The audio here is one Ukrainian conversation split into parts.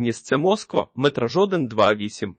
Місце Москва, метражоден 2.8.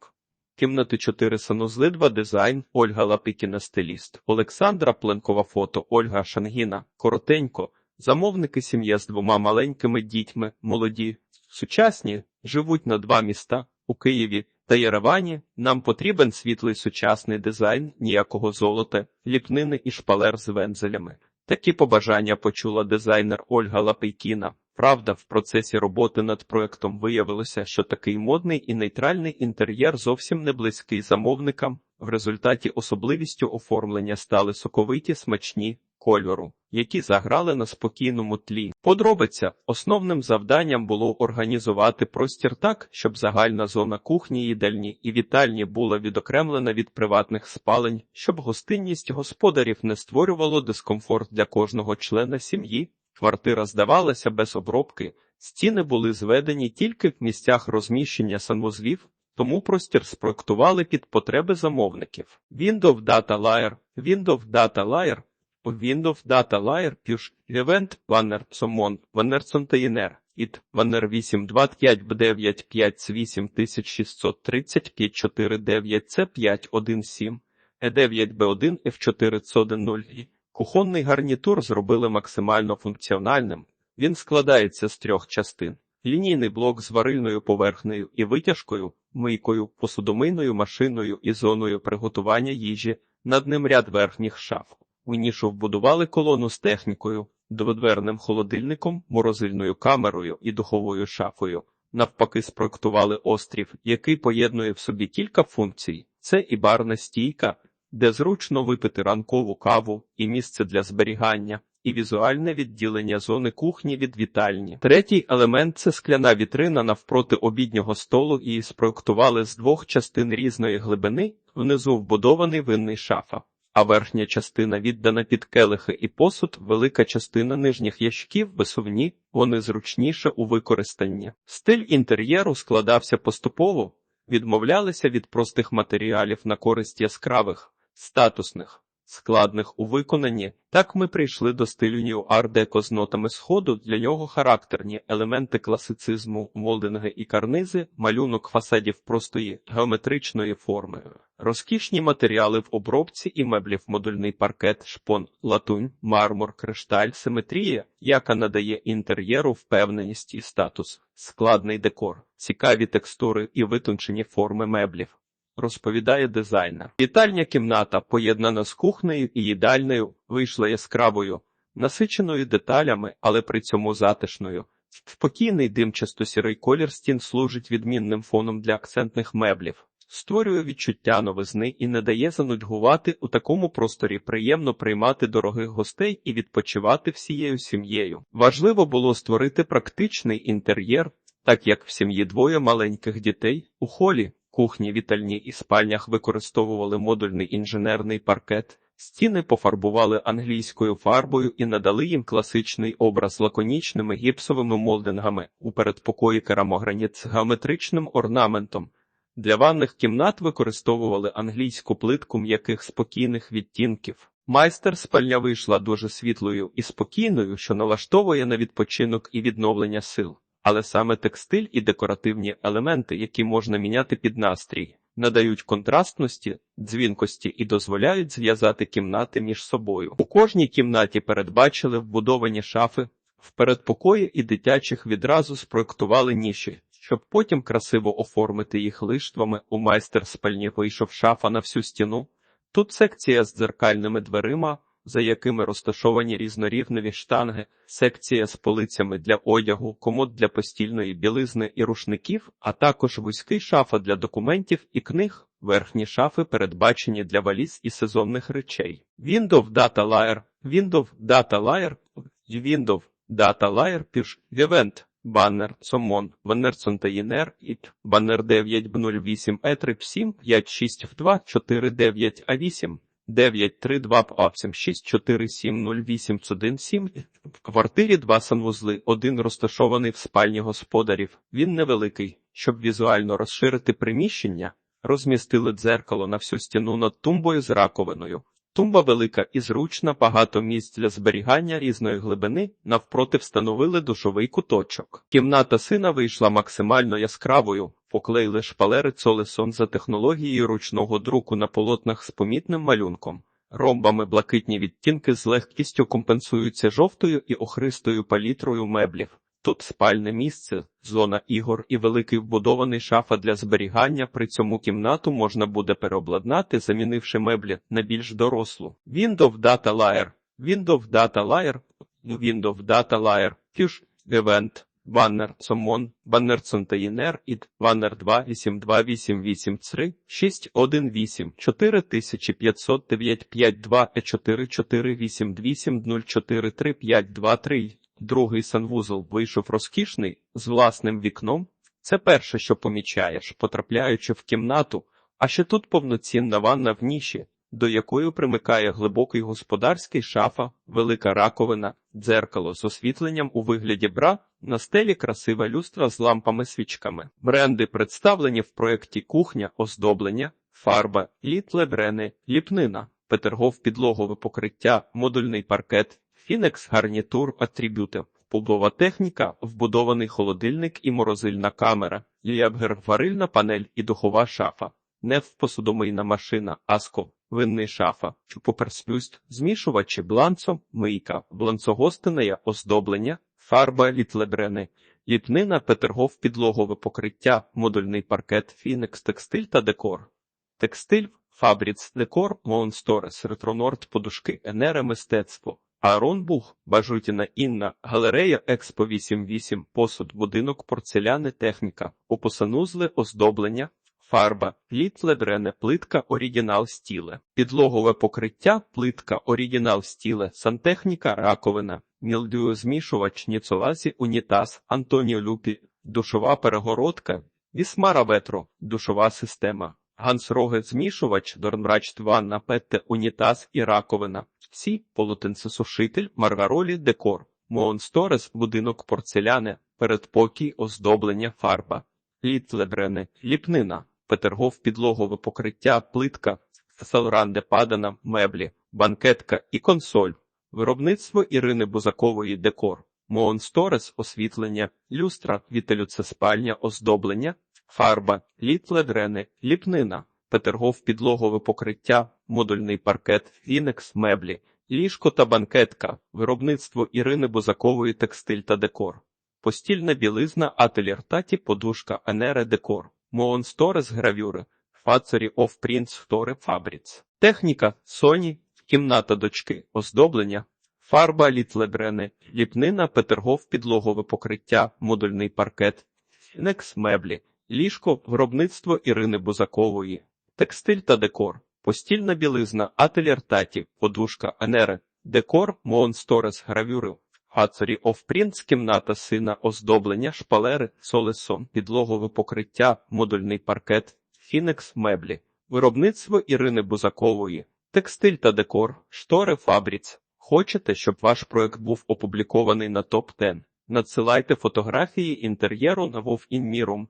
Кімнати 4 санузли 2 дизайн, Ольга Лапикіна стиліст, Олександра Пленкова фото, Ольга Шангіна, коротенько, замовники сім'я з двома маленькими дітьми, молоді, сучасні, живуть на два міста, у Києві та Єревані. Нам потрібен світлий сучасний дизайн, ніякого золота, ліпнини і шпалер з вензелями. Такі побажання почула дизайнер Ольга Лапейкіна. Правда, в процесі роботи над проектом виявилося, що такий модний і нейтральний інтер'єр зовсім не близький замовникам. В результаті особливістю оформлення стали соковиті смачні кольору, які заграли на спокійному тлі. Подробиця основним завданням було організувати простір так, щоб загальна зона кухні, їдальні і вітальні була відокремлена від приватних спалень, щоб гостинність господарів не створювало дискомфорт для кожного члена сім'ї. Квартира здавалася без обробки, стіни були зведені тільки в місцях розміщення санвузлів, тому простір спроектували під потреби замовників. Windows Data Layer, Windows Data Layer, Windows Data Layer Push, Event, Planner, Summon, Planner Container, IT, Planner 825B95 8630 P49C517, E9B1F410 Кухонний гарнітур зробили максимально функціональним. Він складається з трьох частин: лінійний блок з варильною поверхнею і витяжкою, мийкою, посудомийною машиною і зоною приготування їжі, над ним ряд верхніх шаф. У нішу вбудували колону з технікою, дводверним холодильником, морозильною камерою і духовою шафою. Навпаки, спроектували острів, який поєднує в собі кілька функцій: це і барна стійка, де зручно випити ранкову каву, і місце для зберігання, і візуальне відділення зони кухні від вітальні. Третій елемент це скляна вітрина навпроти обіднього столу і спроектували з двох частин різної глибини, внизу вбудований винний шафа. А верхня частина віддана під келихи і посуд, велика частина нижніх ящиків висувні, вони зручніше у використанні. Стиль інтер'єру складався поступово, відмовлялися від простих матеріалів на користь яскравих, статусних, складних у виконанні. Так ми прийшли до стилю нью-ар-деко з нотами сходу, для нього характерні елементи класицизму, молдинги і карнизи, малюнок фасадів простої геометричної форми. Розкішні матеріали в обробці і меблів модульний паркет, шпон, латунь, мармур, кришталь, симетрія, яка надає інтер'єру впевненість і статус, складний декор, цікаві текстури і витончені форми меблів. Розповідає дизайнер. Вітальня кімната, поєднана з кухнею і їдальнею, вийшла яскравою, насиченою деталями, але при цьому затишною. Спокійний димчасто-сірий колір стін служить відмінним фоном для акцентних меблів створює відчуття новизни і не дає занудьгувати у такому просторі приємно приймати дорогих гостей і відпочивати всією сім'єю. Важливо було створити практичний інтер'єр, так як в сім'ї двоє маленьких дітей у холі, кухні, вітальні і спальнях використовували модульний інженерний паркет. Стіни пофарбували англійською фарбою і надали їм класичний образ лаконічними гіпсовими молдингами у передпокої керамограніт з геометричним орнаментом. Для ванних кімнат використовували англійську плитку м'яких спокійних відтінків. Майстер спальня вийшла дуже світлою і спокійною, що налаштовує на відпочинок і відновлення сил. Але саме текстиль і декоративні елементи, які можна міняти під настрій, надають контрастності, дзвінкості і дозволяють зв'язати кімнати між собою. У кожній кімнаті передбачили вбудовані шафи, в передпокої і дитячих відразу спроектували ніші щоб потім красиво оформити їх лиштвами, у майстер спальні вийшов шафа на всю стіну. Тут секція з дзеркальними дверима, за якими розташовані різнорівневі штанги, секція з полицями для одягу, комод для постільної білизни і рушників, а також вузький шафа для документів і книг. Верхні шафи передбачені для валіз і сезонних речей. Windows Data Layer, Windows Data Layer, Windows Data Layer Push Event. Баннер, Сомон, Баннер Сонтаїнер, Іт, Баннер 908 Е37 56 в 2 49 А8 932 АПСМ 6470817 В квартирі два санвузли, один розташований в спальні господарів. Він невеликий, щоб візуально розширити приміщення, розмістили дзеркало на всю стіну над тумбою з раковиною. Тумба велика і зручна, багато місць для зберігання різної глибини, навпроти встановили душовий куточок. Кімната сина вийшла максимально яскравою, поклеїли шпалери цолесон за технологією ручного друку на полотнах з помітним малюнком. Ромбами блакитні відтінки з легкістю компенсуються жовтою і охристою палітрою меблів. Тут спальне місце, зона ігор і великий вбудований шафа для зберігання. При цьому кімнату можна буде переобладнати, замінивши меблі на більш дорослу. Windows Data Layer, Windows Data Layer, Windows Data Layer, Fusion Event, Banner Summon, Banner Container id, Banner 2 82883 618 4509 52 e 4488 043523 Другий санвузол вийшов розкішний, з власним вікном. Це перше, що помічаєш, потрапляючи в кімнату, а ще тут повноцінна ванна в ніші, до якої примикає глибокий господарський шафа, велика раковина, дзеркало з освітленням у вигляді бра, на стелі красива люстра з лампами-свічками. Бренди представлені в проєкті кухня, оздоблення, фарба, літле брени, ліпнина, Петергоф підлогове покриття, модульний паркет, Фінекс гарнітур атрибюти, побова техніка, вбудований холодильник і морозильна камера, Ліабгер варильна панель і духова шафа, неф посудомийна машина, аско, винний шафа, чупоперсплюст, змішувачі бланцо, мийка, бланцогостинеє оздоблення, фарба літлебрени, ліпнина Петергоф підлогове покриття, модульний паркет, Фінекс текстиль та декор. Текстиль, фабріц, декор, Моунсторес, ретронорд, подушки, енере мистецтво. Аарон Бух, Бажутіна Інна, галерея Експо 88, посуд, будинок, порцеляни, техніка, опосанузли, оздоблення, фарба, літле дрене, плитка, оригінал стіле, підлогове покриття, плитка, оригінал стіле, сантехніка, раковина, мілдюозмішувач, ніцолазі, унітаз, Антоніо Люпі, душова перегородка, Вісмара Ветро, душова система. Гансроге змішувач, Дорнбрач ванна, петте, унітаз і раковина. Сі, полотенцесушитель, маргаролі, декор. Моонсторес, будинок порцеляни, передпокій, оздоблення, фарба. Літлебрене, ліпнина, Петергоф підлогове покриття, плитка, Салранде падана, меблі, банкетка і консоль. Виробництво Ірини Бузакової декор. Моонсторес, освітлення, люстра, вітелюце спальня, оздоблення, фарба, літледрени, ліпнина, Петергоф підлогове покриття, модульний паркет, фінекс, меблі, ліжко та банкетка, виробництво Ірини Бузакової текстиль та декор, постільна білизна, ательєр таті, подушка, енере декор, Моонсторес гравюри, Фацері оф Принц Втори Фабріц, техніка, Соні, кімната дочки, оздоблення, фарба літлебрени, ліпнина, Петергоф підлогове покриття, модульний паркет, фінекс меблі, ліжко, виробництво Ірини Бузакової, текстиль та декор, постільна білизна, ательєр таті, подушка, енере, декор, Моонсторес гравюри, Фацері оф Принц, кімната сина, оздоблення, шпалери, солесон, підлогове покриття, модульний паркет, фінекс меблі, виробництво Ірини Бузакової, текстиль та декор, штори Фабріц. Хочете, щоб ваш проект був опублікований на топ 10 Надсилайте фотографії інтер'єру на Вов Інміром